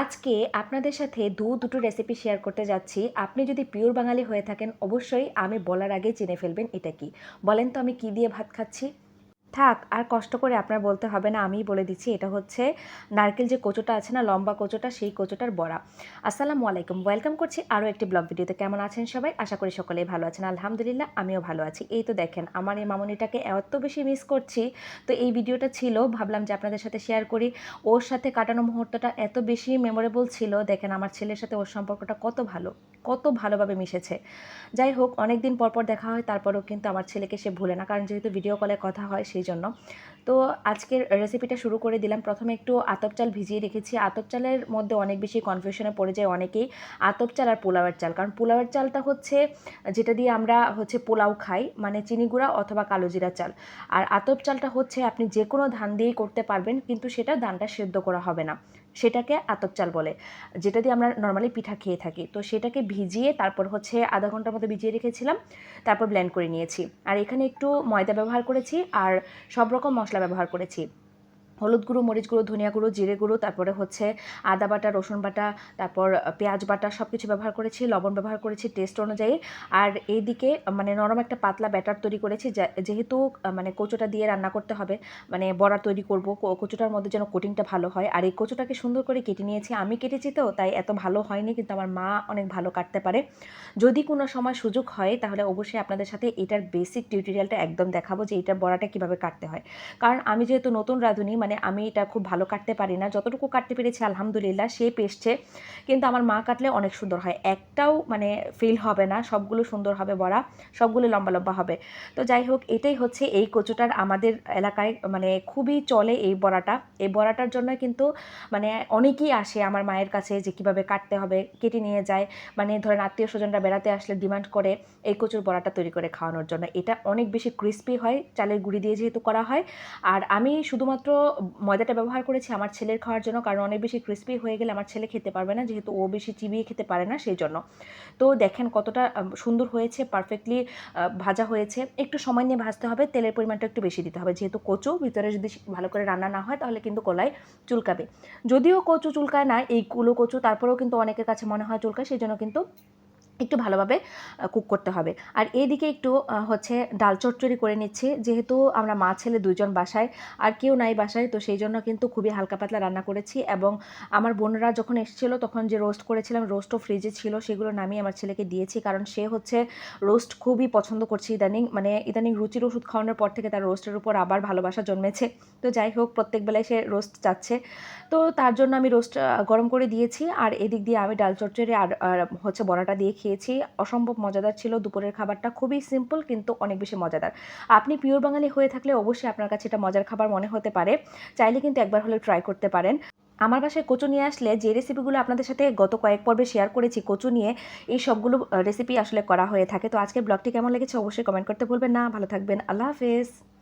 আজকে আপনাদের সাথে দু, দুটো রেসিপি শেয়ার করতে যাচ্ছি। আপনি যদি পিওর বাঙালি হয়ে থাকেন, অবশ্যই আমি বলার আগে চিনে ফেলবেন এটা কি। বলেন তো আমি কি দিয়ে ভাত খাচ্ছি? থাক, আর কষ্ট করে আপনার বলতে হবে না, আমিই বলে দিচ্ছি। এটা হচ্ছে নারকেল যে কোচোটা আছে না, লম্বা কোচোটা, সেই কোচোটার বড়া। আসসালামু আলাইকুম। ওয়েলকাম করছি আরও একটি ব্লগ ভিডিওতে। কেমন আছেন সবাই? আশা করি সকলেই ভালো আছেন। আলহামদুলিল্লাহ, আমিও ভালো আছি। এই তো দেখেন, আমার এই মামনিটাকে এত বেশি মিস করছি। তো এই ভিডিওটা ছিল, ভাবলাম যে আপনাদের সাথে শেয়ার করি। ওর সাথে কাটানো মুহূর্তটা এত বেশি মেমোরেবল ছিল। দেখেন, আমার ছেলের সাথে ওর সম্পর্কটা কত ভালো, কত ভালোভাবে মিশেছে। যাই হোক অনেক দিন পর পর দেখা হয়, তারপরেও কিন্তু আমার ছেলেকে সে ভুলে না। কারণ যেহেতু ভিডিও কলে কথা হয়, সেই জন্য। তো আজকের রেসিপিটা শুরু করে দিলাম। প্রথমে একটু আতপ চাল ভিজিয়ে রেখেছি। আতপ চালের মধ্যে অনেক বেশি কনফিউশনে পড়ে যায় অনেকেই। আতপ চাল আর পোলাওয়ের চাল। কারণ পোলাওয়ের চালটা হচ্ছে, যেটা দিয়ে আমরা হচ্ছে পোলাও খাই মানে চিনি গুঁড়া অথবা কালো জিরা চাল। আর আতপ চালটা হচ্ছে আপনি যে কোনো ধান দিয়েই করতে পারবেন, কিন্তু সেটা ধানটা সেদ্ধ করা হবে না। সেটাকে আতপ চাল বলে। যেটা দিয়ে আমরা নর্মালি পিঠা খেয়ে থাকি। তো সেটাকে ভিজিয়ে তারপর হচ্ছে আধা ঘণ্টার মতো ভিজিয়ে রেখেছিলাম। তারপর ব্ল্যান্ড করে নিয়েছি। আর এখানে একটু ময়দা ব্যবহার করেছি। আর সব রকম মশলা ব্যবহার করেছি। হলুদ গুঁড়ো, মরিচ গুঁড়ো, ধনিয়া গুঁড়ো, জিরে গুঁড়ো, তারপরে হচ্ছে আদা বাটা, রসুন বাটা, তারপর পেঁয়াজ বাটা সব কিছু ব্যবহার করেছি, লবণ ব্যবহার করেছি টেস্ট অনুযায়ী। আর এইদিকে মানে নরম একটা পাতলা ব্যাটার তৈরি করেছি যেহেতু মানে কচুটা দিয়ে রান্না করতে হবে মানে বড়া তৈরি করব কচুটার মধ্যে যেন কোটিংটা ভালো হয়। আর এই কচুটাকে সুন্দর করে কেটে নিয়েছি। আমি কেটেছি তো, তাই এত ভালো হয়নি, কিন্তু আমার মা অনেক ভালো কাটতে পারে। যদি কোনো সময় সুযোগ হয়, তাহলে অবশ্যই আপনাদের সাথে এটার বেসিক টিউটোরিয়ালটা একদম দেখাবো, যে এটার বড়াটা কীভাবে কাটতে হয়। কারণ আমি যেহেতু নতুন রাঁধুনি মানে আমি এটা খুব ভালো কাটতে পারি না। যতটুকু কাটতে পেরেছি আলহামদুলিল্লাহ, সে পেসছে কিন্তু আমার মা কাটলে অনেক সুন্দর হয়। একটাও মানে ফিল হবে না, সবগুলো সুন্দর হবে বড়া, সবগুলো লম্বা লম্বা হবে। তো যাই হোক, এটাই হচ্ছে এই কচুটার আমাদের এলাকায় মানে খুবই চলে এই বড়াটা। এই বড়াটার জন্য কিন্তু মানে অনেকেই আসে আমার মায়ের কাছে যে কীভাবে কাটতে হবে, কেটে নিয়ে যায়। মানে ধরেন আত্মীয় স্বজনরা বেড়াতে আসলে ডিমান্ড করে এই কচুর বড়াটা তৈরি করে খাওয়ানোর জন্য। এটা অনেক বেশি ক্রিস্পি হয়, চালের গুঁড়ি দিয়ে যেহেতু করা হয়। আর আমি শুধুমাত্র ময়দাটা ব্যবহার করেছি আমার ছেলের খাওয়ার জন্য, কারণ অনেক বেশি ক্রিস্পি হয়ে গেলে আমার ছেলে খেতে পারবে না, যেহেতু ও বেশি চিবিয়ে খেতে পারে না সেই জন্য তো দেখেন কতটা সুন্দর হয়েছে পারফেক্টলি ভাজা হয়েছে। একটু সময় নিয়ে ভাজতে হবে, তেলের পরিমাণটা একটু বেশি দিতে হবে। যেহেতু কচু, ভিতরে যদি ভালো করে রান্না না হয়, তাহলে কিন্তু কলায় চুলকাবে। যদিও কচু চুলকায় না, এই কুলো কচু, তারপরেও কিন্তু অনেকের কাছে মনে হয় চুলকায় সেই জন্য কিন্তু একটু ভালোভাবে কুক করতে হবে। আর এইদিকে একটু হচ্ছে ডাল চচ্চড়ি করে নিচ্ছি। যেহেতু আমরা মা ছেলে দুজন বাসায়, আর কেউ নাই বাসায়, তো সেই জন্য কিন্তু খুবই হালকা পাতলা রান্না করেছি। এবং আমার বোনরা যখন এসেছিল, তখন যে রোস্ট করেছিলাম রোস্টও ফ্রিজে ছিল, সেগুলো নামিয়ে আমার ছেলেকে দিয়েছি। কারণ সে হচ্ছে রোস্ট খুবই পছন্দ করছে ইদানিং। মানে ইদানিং রুচির ওষুধ খাওয়ানোর পর থেকে তার রোস্টের উপর আবার ভালোবাসা জন্মেছে। তো যাই হোক, প্রত্যেক বেলায় সে রোস্ট চাচ্ছে। তো তার জন্য আমি রোস্ট গরম করে দিয়েছি। আর এদিক দিয়ে আমি ডাল চচ্চড়ি আর হচ্ছে বড়াটা দিয়ে খেয়েছি অসম্ভব মজাদার ছিল দুপুরের খাবারটা। খুবই সিম্পল কিন্তু অনেক বেশি মজাদার। আপনি পিওর বাঙালি হয়ে থাকলে অবশ্যই আপনার কাছে এটা মজার খাবার মনে হতে পারে। চাইলে কিন্তু একবার হলেও ট্রাই করতে পারেন। আমার বাসায় কচু নিয়ে আসলে যে রেসিপিগুলো আপনাদের সাথে গত কয়েক পর্বে শেয়ার করেছি, কচু নিয়ে এই সবগুলো রেসিপি আসলে করা হয়ে থাকে। তো আজকে ব্লগটি কেমন লেগেছে অবশ্যই কমেন্ট করতে ভুলবেন না। ভালো থাকবেন। আল্লাহ হাফেজ।